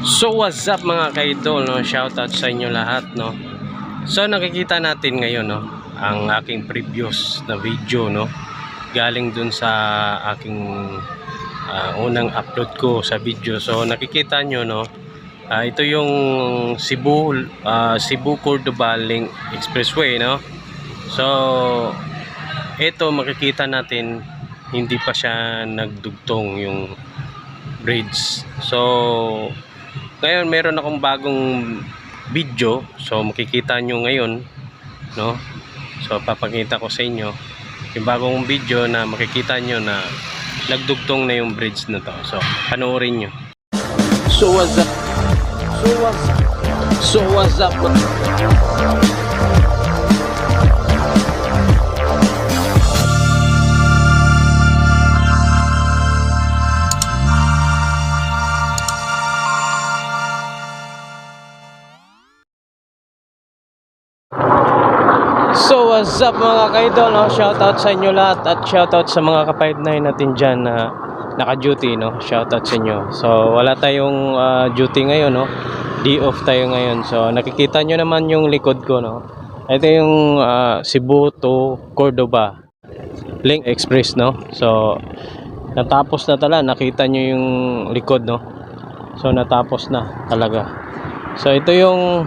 So what's up mga kaidol no? Shoutout sa inyo lahat no. So nakikita natin ngayon no ang aking previous na video no. Galing dun sa aking ah, unang upload ko sa video. So nakikita nyo no. ah, ito yung Cebu ah, Cebu Cordoba Link Expressway no. So ito makikita natin hindi pa siya nagdugtong yung bridge. So ngayon meron akong bagong video. So makikita nyo ngayon no? So papakita ko sa inyo yung bagong video na makikita nyo na nagdugtong na yung bridge na to. So panoorin nyo. So what's up? So what's up? So what's up what's up mga kaidol no? Shoutout sa inyo lahat at shoutout sa mga kapayad na natin dyan na naka-duty no. Shoutout sa inyo. So wala tayong ah, duty ngayon no. Day off tayo ngayon. So nakikita nyo naman yung likod ko no. Ito yung ah, Cebu to Cordoba Link Express no. So natapos na tala. Nakita nyo yung likod no. So natapos na talaga. So ito yung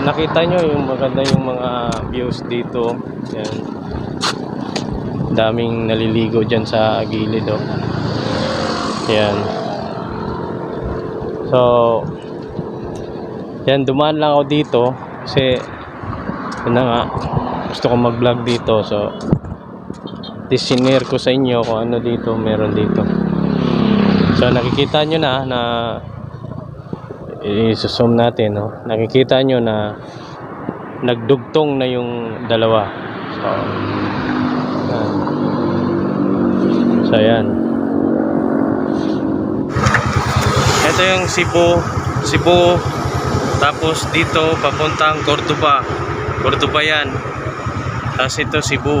nakita nyo yung maganda yung mga views dito. Yan. Daming naliligo dyan sa gilid oh. yan. So yan dumaan lang ako dito kasi yun nga gusto ko mag vlog dito. So disinare ko sa inyo kung ano dito meron dito. So nakikita nyo na na i-zoom natin no? nakikita nyo na nagdugtong na yung dalawa. So yan. so yan ito yung Cebu Cebu. Tapos dito papuntang Cordoba. Cordoba yan. Tapos ito Cebu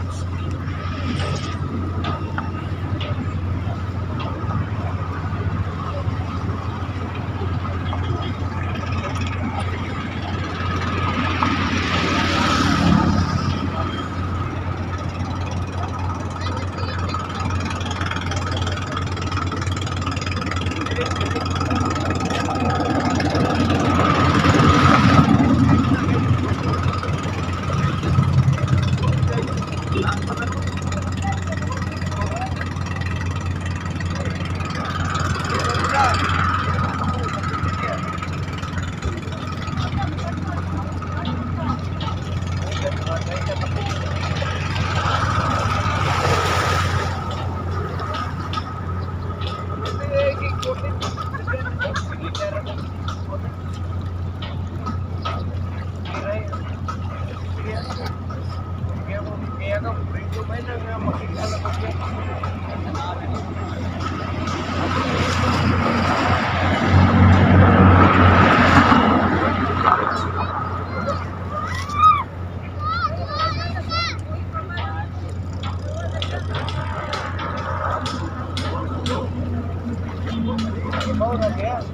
yan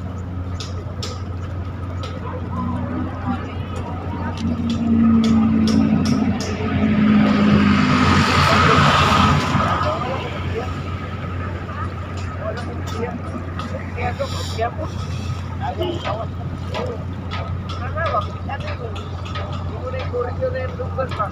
Dapat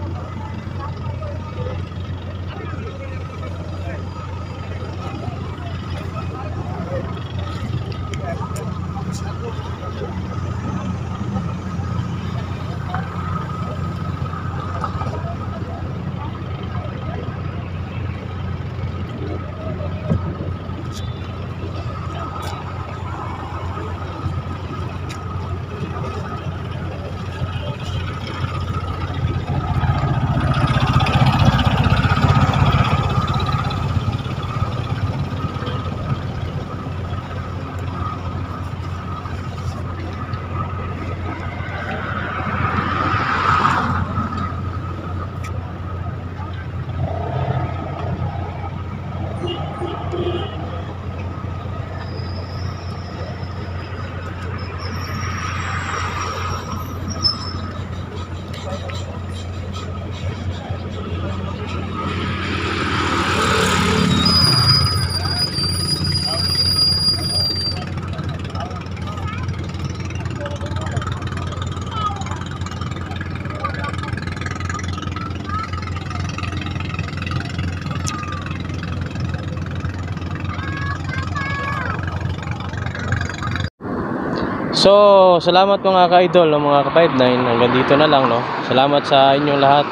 So, salamat mga ka-idol, mga ka-59. Hanggang dito na lang, no. Salamat sa inyong lahat.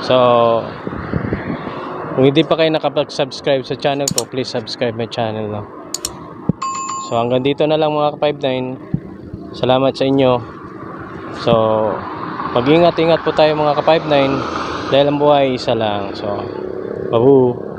So, kung hindi pa kayo nakapag-subscribe sa channel ko, please subscribe my channel, no. So, hanggang dito na lang mga ka-59. Salamat sa inyo. So, pag-ingat-ingat po tayo mga ka-59 dahil ang buhay isa lang. So, Babu.